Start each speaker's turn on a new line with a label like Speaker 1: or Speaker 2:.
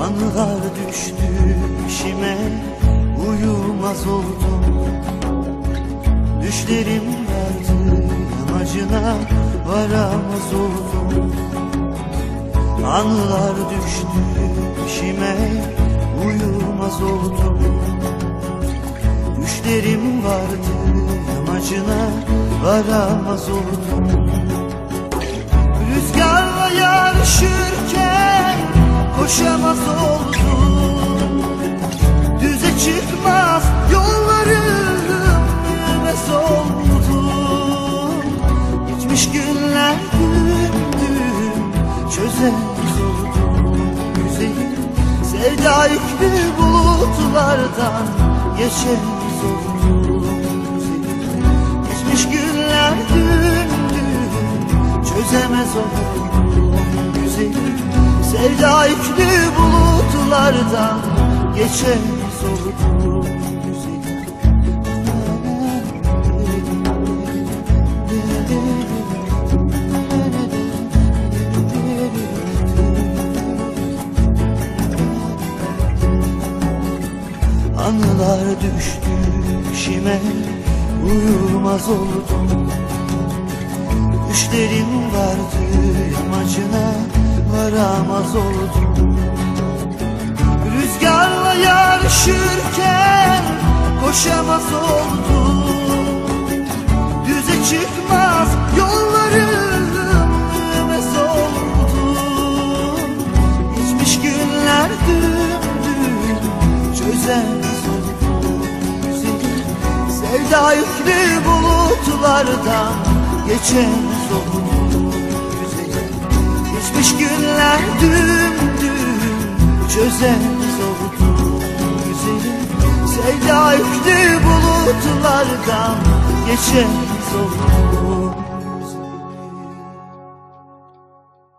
Speaker 1: Anılar düştü işime Uyumaz oldum. Düşlerim vardı yamacına Varamaz oldum. Anılar düştü işime Uyumaz oldum. Düşlerim vardı yamacına Varamaz oldum. Rüzgarla çözemez oldum Güzelim sevda yüklü bulutlardan oldum Güzelim geçmiş günler gündüm çözemez oldum güzelim Sevda yüklü bulutlardan geçemez oldum güzelim Anılar düştü işime Uyumaz oldum. Düşlerim vardı yamacına varamaz oldum. Rüzgarla yarışırken koşamaz sevda yüklü bulutlardan geçemez oldum Güzelim geçmiş günler dümdüm çözemez oldum Güzelim sevda yüklü bulutlardan geçemez oldum